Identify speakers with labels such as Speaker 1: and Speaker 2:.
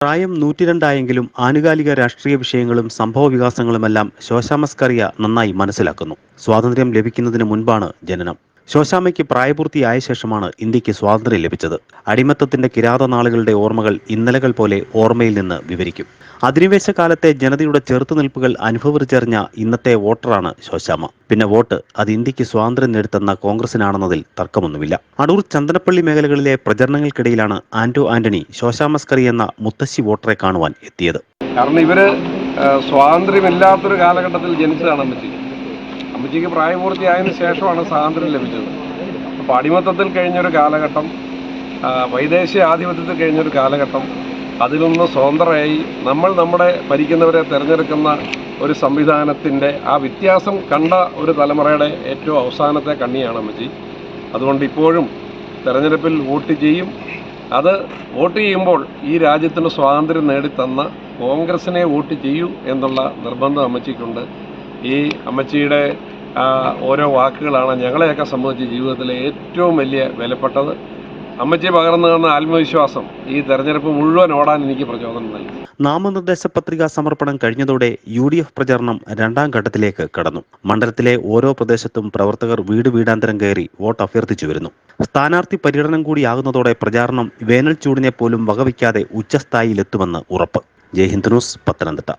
Speaker 1: പ്രായം നൂറ്റിരണ്ടായെങ്കിലും ആനുകാലിക രാഷ്ട്രീയ വിഷയങ്ങളും സംഭവ വികാസങ്ങളുമെല്ലാം ശോശാമസ്കറിയ നന്നായി മനസ്സിലാക്കുന്നു. സ്വാതന്ത്ര്യം ലഭിക്കുന്നതിന് മുൻപാണ് ജനനം. ശോശാമയ്ക്ക് പ്രായപൂർത്തിയായ ശേഷമാണ് ഇന്ത്യയ്ക്ക് സ്വാതന്ത്ര്യം ലഭിച്ചത്. അടിമത്തത്തിന്റെ കിരാത നാളുകളുടെ ഓർമ്മകൾ ഇന്നലകൾ പോലെ ഓർമ്മയിൽ നിന്ന് വിവരിക്കും. അധിനിവേശ കാലത്തെ ജനതയുടെ ചെറുത്തുനിൽപ്പുകൾ അനുഭവിച്ചറിഞ്ഞ ഇന്നത്തെ വോട്ടറാണ് ശോശാമ പിന്നെ വോട്ട് അത് ഇന്ത്യയ്ക്ക് സ്വാതന്ത്ര്യം നേടിത്തന്ന കോൺഗ്രസിനാണെന്നതിൽ തർക്കമൊന്നുമില്ല. അടൂർ ചന്ദനപ്പള്ളി മേഖലകളിലെ പ്രചരണങ്ങൾക്കിടയിലാണ് ആന്റോ ആന്റണി ശോശാമസ്കറി എന്ന മുത്തശ്ശി വോട്ടറെ കാണുവാൻ എത്തിയത്.
Speaker 2: കാരണം ഇവർ സ്വാതന്ത്ര്യമില്ലാത്തൊരു കാലഘട്ടത്തിൽ ജനിച്ചതാണ് അമ്മച്ചിക്ക് പ്രായപൂർത്തിയായതിനു ശേഷമാണ് സ്വാതന്ത്ര്യം ലഭിച്ചത്. അപ്പോൾ അടിമത്തത്തിൽ കഴിഞ്ഞൊരു കാലഘട്ടം വൈദേശിക ആധിപത്യത്തിൽ കഴിഞ്ഞൊരു കാലഘട്ടം അതിൽ നിന്ന് സ്വതന്ത്രമായി നമ്മൾ നമ്മുടെ ഭരിക്കുന്നവരെ തിരഞ്ഞെടുക്കുന്ന ഒരു സംവിധാനത്തിന്റെ ആ വ്യത്യാസം കണ്ട ഒരു തലമുറയുടെ ഏറ്റവും അവസാനത്തെ കണ്ണിയാണ് അമ്മച്ചി. അതുകൊണ്ട് ഇപ്പോഴും തെരഞ്ഞെടുപ്പിൽ വോട്ട് ചെയ്യും. അത് വോട്ട് ചെയ്യുമ്പോൾ ഈ രാജ്യത്തിന് സ്വാതന്ത്ര്യം നേടിത്തന്ന കോൺഗ്രസിനെ വോട്ട് ചെയ്യൂ എന്നുള്ള നിർബന്ധം അമ്മച്ചിക്കുണ്ട്. ഈ അമ്മച്ചിയുടെ ഓരോ വാക്കുകളാണ് ഞങ്ങളെയൊക്കെ സംബന്ധിച്ച് ജീവിതത്തിലെ ഏറ്റവും വലിയ വിലപ്പെട്ടത്. അമ്മച്ചി പകർന്നു തന്ന ആത്മവിശ്വാസം ഈ തെരഞ്ഞെടുപ്പ് മുഴുവൻ ഓടാൻ എനിക്ക് പ്രചോദനം നൽകി.
Speaker 1: നാമനിർദ്ദേശ പത്രികാ സമർപ്പണം കഴിഞ്ഞതോടെ യു ഡി എഫ് പ്രചാരണം രണ്ടാം ഘട്ടത്തിലേക്ക് കടന്നു. മണ്ഡലത്തിലെ ഓരോ പ്രദേശത്തും പ്രവർത്തകർ വീട് വീടാന്തരം കയറി വോട്ട് അഭ്യർത്ഥിച്ചു വരുന്നു. സ്ഥാനാർത്ഥി പര്യടനം കൂടിയാകുന്നതോടെ പ്രചാരണം വേനൽ ചൂടിനെ പോലും വകവയ്ക്കാതെ ഉച്ചസ്ഥായിയിലെത്തുമെന്ന് ഉറപ്പ്. ജയ്ഹിന്ദ് ന്യൂസ് പത്തനംതിട്ട.